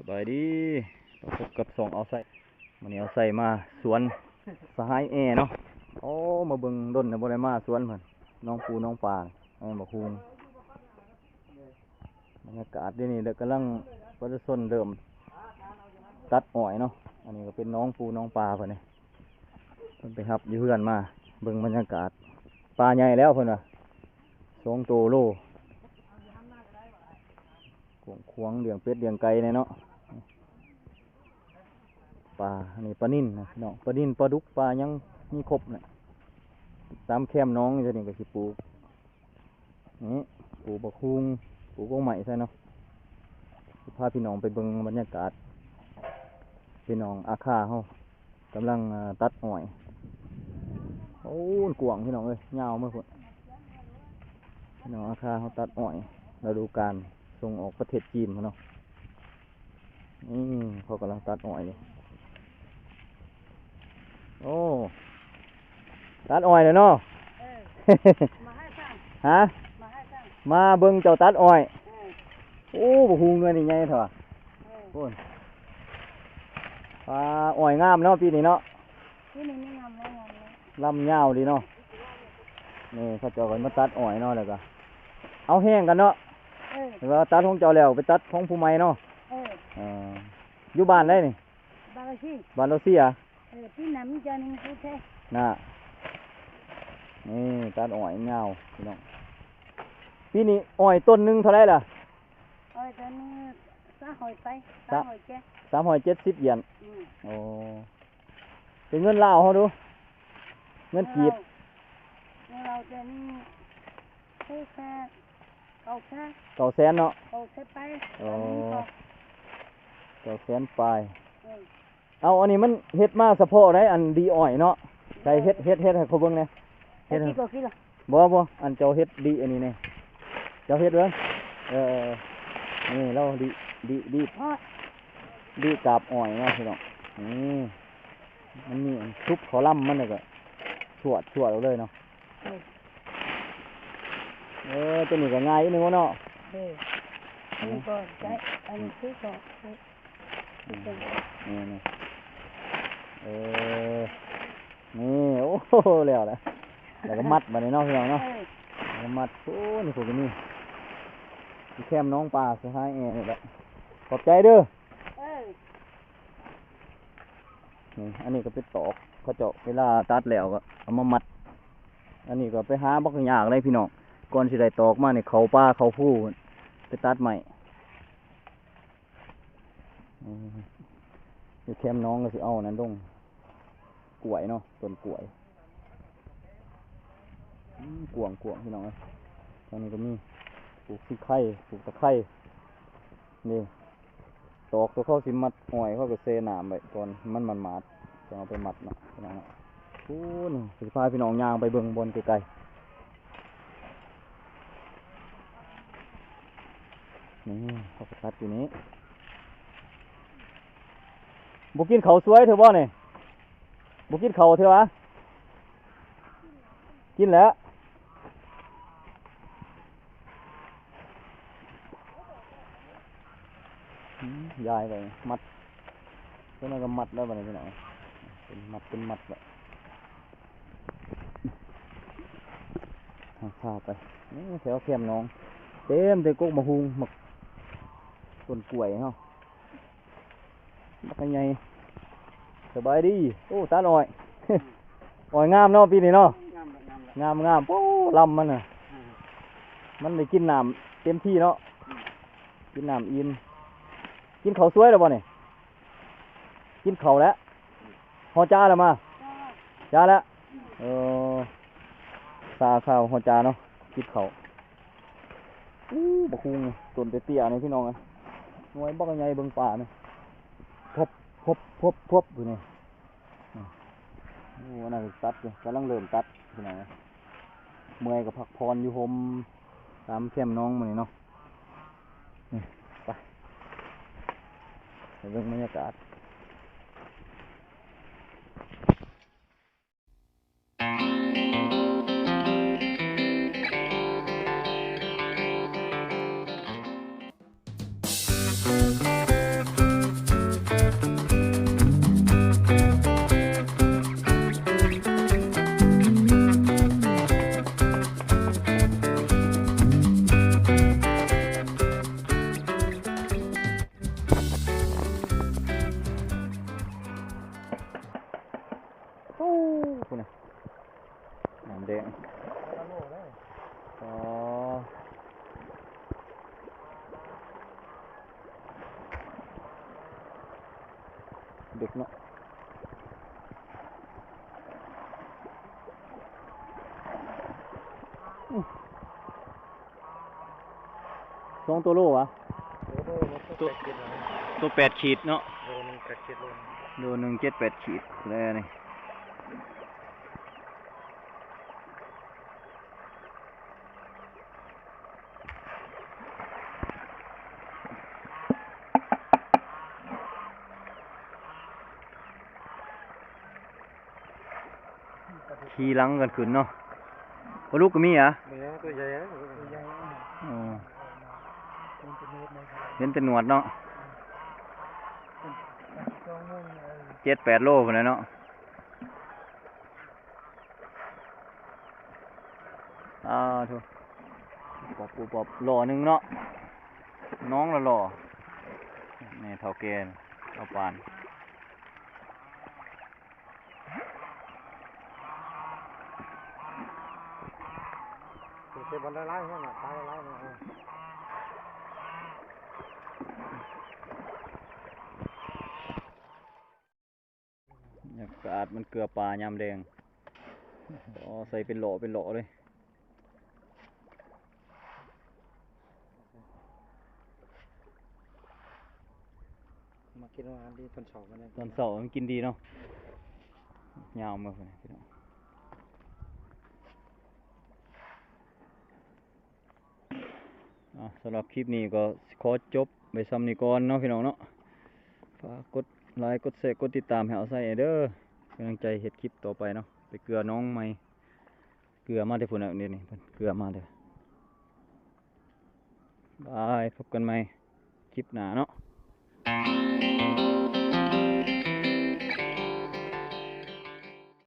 สบายดีเราพบกับสองเอาใส่มันนี้เอาใส่มาสวนสหายแอเนาะโอ้มาเบิ่งดนนะบ่ได้มาสวนเพิ่นน้องปูน้องปลาไอ้บักฮูงบรรยากาศเดี๋ยวนี้เด็กกำลังประชาชนเริ่มตัดอ้อยเนาะอันนี้ก็เป็นน้องปูน้องปลาเพิ่นนี่เพิ่นไปรับอยู่เพื่อนมาเบิ่งบรรยากาศปลาใหญ่แล้วเพิ่นว่าสองโตโล ขวงควงเลี้ยงเป็ดเลี้ยงไก่เนี่ยเนาะปลาอันนี้ปลานิ่นนะพี่น้องปลานิ่นปลาดุกปลายังมีครบนะตามแคมน้องจะนี่ก็สิปลูกนี่ปลูกบะคุงปลูกกงใหม่ใช่เนาะพาพี่น้องไปเบิ่งบรรยากาศพี่น้องอาคาเฮากำลังตัดอ้อยโอ้กวางพี่น้องเอ้ยยาวมากพุ่นพี่น้องอาคาเขาตัดอ้อยฤดูกาล ส่งออกประเทศจีนเขาเนาะอืมเขากำลังตัดอ้อยอยู่โอ้ตัดอ้อยเลยเนาะเออมาให้สั่งฮะมาให้สั่งมาเบิ่งเจ้าตัดอ้อยเออโอ้บ่ฮูเงินนี่ไงเถอะเออโอ้ยปลาอ้อยงามเนาะปีนี้เนาะที่นี่ไม่งามแล้วงามแล้วลำยาวดีเนาะนี่เขาเจ้ากันมาตัดอ้อยเนาะแล้วก็เอาแห้งกันเนาะเออแล้ วาตัดของเจ้าแล้วไปตัดของผู้ใหม่เนาะเออเอออยู่บ้านได้นี่บางทีบ้านเราเสียเออที่น้ำจะนึงคือแท้น่ะนี่ตัดอ้อยเงาวพี่น้องปีนี้อ้อยต้นหนึ่งเท่าไรล่ะเออตอนนี้สาหอยไปสะสาหอยแกสามหอยเจ็ดสิบเหรียญอืมโอ้เป็นเงินลาวเขาดู เงินกีบเราเราจะนี่คือแค่ เอาแค่เก่าแสนเนาะเอาแค่ไปอ๋ออันนี้ก็เก่าแสนปลายเออเอาอันนี้มันเฮ็ดมาเฉพาะได้อันดีอ้อยเนาะใส่เฮ็ดเฮ็ดเฮ็ดให้เขาเบิ่งเนี่ยเฮ็ดก็คิดละบ่บ่อันเจ้าเฮ็ดดีอันนี้เนี่ยเจ้าเฮ็ดเบิ่งเออเออนี่เราดีดีดีเพราะดีกาบอ้อยเนาะพี่น้องนี่มันมีอันทุบเขาล่ำมันเลยก็ชวดชวดเอาเลยเนาะ เออเออตัวนี้ก็ง่ายนึงวะเนาะเออนนี้ก็ใช้อันนี้คือก็ใช้อืมเนนี่นี่เออนี่โอ้โหแล้วแหละแล้วก็มัดมาในนอกพี่น้อเนาะแล้วมัดโอ้นี่พวกนี้มีแคมน้องปลาสุดท้ายแอร์นี่แหละขอบใจเด้อนี่อันนี้ก็เป็นตอกเขาเจาะเวลาตัดแล้วก็เอามามัด อันนี้ก็ไปหาบักหยากเลยพี่น้อง ก่อนสิได้ตอกมาเนี่ยเขาป้าเขาผู้ไปตัดใหม่อยู่แคมน้องก็สิเอานั้นลงกล้วยเนาะต้นกล้วยกวางกวางพี่น้องตอนนี้ก็มีปลูกขี้ไข่ปลูกตะไคร้นี่ตอกตัวเข้าสิมัดอ้อยเข้าก็เซน้ำไปก่อนมันมันมาดจะเอาไปมัดเนาะพี่น้องนะโอ้นี่สิพาพี่น้องย่างไปเบิ่งบนไกลๆ นี่เขาก็ตัดอยู่นี้บุกินเขาสวยเถอะบ่เนี่ยบุกินเขาเถอะวะกินแล้วยายไปมัดเพื่อนนก็มัดแล้วบัดนี้พี่น้องเป็นมัดเป็นมัดแบบพาไปแถวแคมน้อง เต็มเต็มกกมะฮุงมัก ต้นกล้วยเนาะมักยังไงสบายดี โอ้ตาหน่อยอ่อยงามเนาะปีนี้เนาะงามงามงามงามโอ้ลำมันน่ะ มันได้กินน้ำเต็มที่เนาะ กินน้ำอิ่ม กินเขาวสวยแล้วบ่เนี่ยกินเขาวแล้วหอจ้าแล้วมาจ้าแล้วเออซาข้าวหอจ้าเนาะ กินเขาวอู้บะคุงต้นเตี้ยๆนี่พี่น้องเอ้ย หน่วยบักใหญ่เบิ่งป่าเนี่ยพบพบพบพบอยู่นี่นี่โอ้น่าจะตัดอยู่กำลังเริ่มตัดที่ไหนเมื่อยกับผักพรอยู่โฮมตามเข้มน้องมันนี่เนาะไปเบิ่งบรรยากาศ แดงเด็กเนาะสองตัวโลวะตัวตัวแปดขีดเนาะโลหนึ่งเจ็ดแปดขีดเลยนี่ ขี่หลังกันขึ้นเนาะพอลูกก็มีอะเนื้อตัวใหญ่นะตัวใหญ่อ๋อเป็นตัวเนื้อไหมครับเห็นแต่หนวดเนาะสองโมงเออเจ็ดแปดโลพุ่นแหละเนาะอ่าทุปอบปูปอบหล่อหนึ่งเนาะน้องละหล่อนี่เท่าแกนเอาปาน เจ็บบอลไล่ๆใช่ไหมตายไล่ๆนะเอออากาศมันเกลือปลายามแดงอ๋อใส่เป็นโหลเป็นโหลเลยมากินอาหารดีตอนเช้ากันเลยตอนเสาร์มันกินดีเนาะยาวมาเลยพี่น้องอะ สำหรับคลิปนี้ก็ขอจบไปซ้ำนี้ก่อนเนาะพี่น้องเนาะฝากกดไลค์กดแชร์กดติดตามให้เอาใส่เด้อกำลังใจเห็ดคลิปต่อไปเนาะไปเกลือน้องใหม่เกลือมาแต่พุ่นน่ะนี่นี่เกลือมาเด้อบายพบกันใหม่คลิปหน้าเนาะ